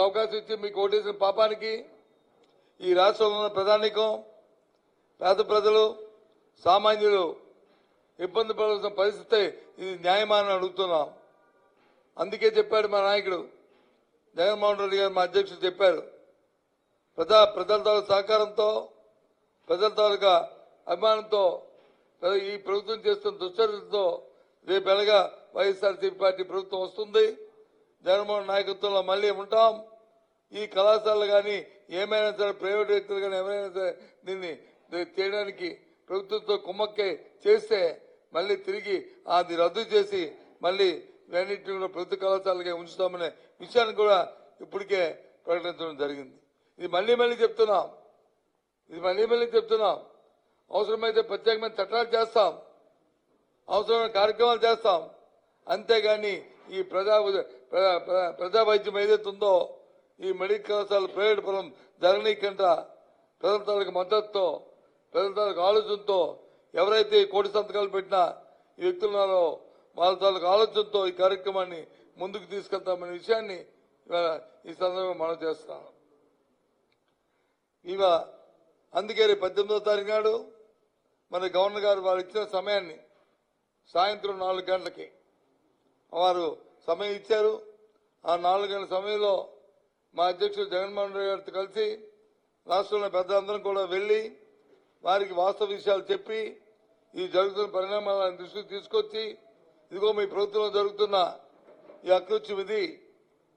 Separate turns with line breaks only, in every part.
అవకాశం ఇచ్చి మీకు ఓటేసిన పాపానికి ఈ రాష్ట్రంలో ఉన్న ప్రధానికం పేద ప్రజలు సామాన్యులు ఇబ్బంది పడాల్సిన పరిస్థితి ఇది న్యాయమానని అడుగుతున్నాం. అందుకే చెప్పాడు మా నాయకుడు. జగన్మోహన్ రెడ్డి గారు మా అధ్యక్షుడు చెప్పారు. ప్రజా ప్రజల ద్వారా సహకారంతో ప్రజల ద్వారా అభిమానంతో ఈ ప్రభుత్వం చేస్తున్న దుశ్చర్యలతో రేపు ఎలాగా వైఎస్ఆర్సీపీ పార్టీ ప్రభుత్వం వస్తుంది. జగన్మోహన్ నాయకత్వంలో మళ్ళీ ఉంటాం. ఈ కళాశాలలు కానీ ఏమైనా సరే ప్రైవేట్ వ్యక్తులు కానీ ఎవరైనా సరే దీన్ని చేయడానికి ప్రభుత్వంతో కుమ్మక్కే చేస్తే మళ్ళీ తిరిగి అది రద్దు చేసి మళ్ళీ రెండింటిని కూడా ప్రభుత్వ కళాశాలగా ఉంచుతామనే విషయాన్ని కూడా ఇప్పటికే ప్రకటించడం జరిగింది. ఇది మళ్ళీ మళ్ళీ చెప్తున్నాం. ఇది మళ్ళీ మళ్ళీ చెప్తున్నాం. అవసరమైతే ప్రత్యేకమైన చట్టాలు చేస్తాం. అవసరమైన కార్యక్రమాలు చేస్తాం. అంతేగాని ఈ ప్రజా ప్రజా- ప్రజా వైద్యం ఏదైతే ఉందో ఈ మెడికల్ కళాశాల ప్రైవేట్ పరం ధరణీకంట ప్రజల తాలూకు మద్దతుతో ప్రజల తాలూకు ఆలోచనతో ఎవరైతే ఈ కోటి సంతకాలు పెట్టినా ఈ వ్యక్తులు ఉన్నారో వాళ్ళ తాలూకు ఆలోచనతో ఈ కార్యక్రమాన్ని ముందుకు తీసుకెళ్తామనే విషయాన్ని ఈ సందర్భంగా మనం చేస్తున్నాను ఇవ అందుకే రేపు పద్దెనిమిదో తారీఖు నాడు మన గవర్నర్ గారు వారు ఇచ్చిన సమయాన్ని సాయంత్రం నాలుగు గంటలకి వారు సమయం ఇచ్చారు. ఆ నాలుగు గంటల సమయంలో మా అధ్యక్షుడు జగన్మోహన్ రెడ్డి గారితో కలిసి రాష్ట్రంలో పెద్దలందరం కూడా వెళ్ళి వారికి వాస్తవ విషయాలు చెప్పి ఈ జరుగుతున్న పరిణామాలను దృష్టికి తీసుకొచ్చి ఇదిగో మీ ప్రభుత్వంలో జరుగుతున్న ఈ అకృత్యం ఇది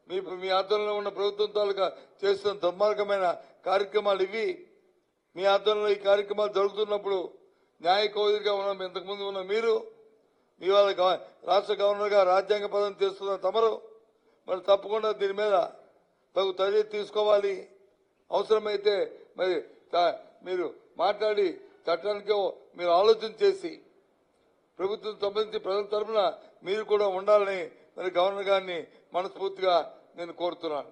మీ మీ ఆధ్వర్యంలో ఉన్న ప్రభుత్వం తాలూకా చేస్తున్న దుర్మార్గమైన కార్యక్రమాలు ఇవి. మీ ఆధ్వర్యంలో ఈ కార్యక్రమాలు జరుగుతున్నప్పుడు న్యాయ కోవిదిగా ఉన్న ఇంతకుముందు ఉన్న మీరు. మీ వాళ్ళ రాష్ట్ర గవర్నర్గా రాజ్యాంగ పదం చేస్తున్న తమరు మరి తప్పకుండా దీని మీద తగు చర్య తీసుకోవాలి. అవసరమైతే మరి మీరు మాట్లాడి చట్టానికి మీరు ఆలోచన చేసి ప్రభుత్వం సంబంధించి ప్రజల తరఫున మీరు కూడా ఉండాలని మరి గవర్నర్ గారిని మనస్ఫూర్తిగా నేను కోరుతున్నాను.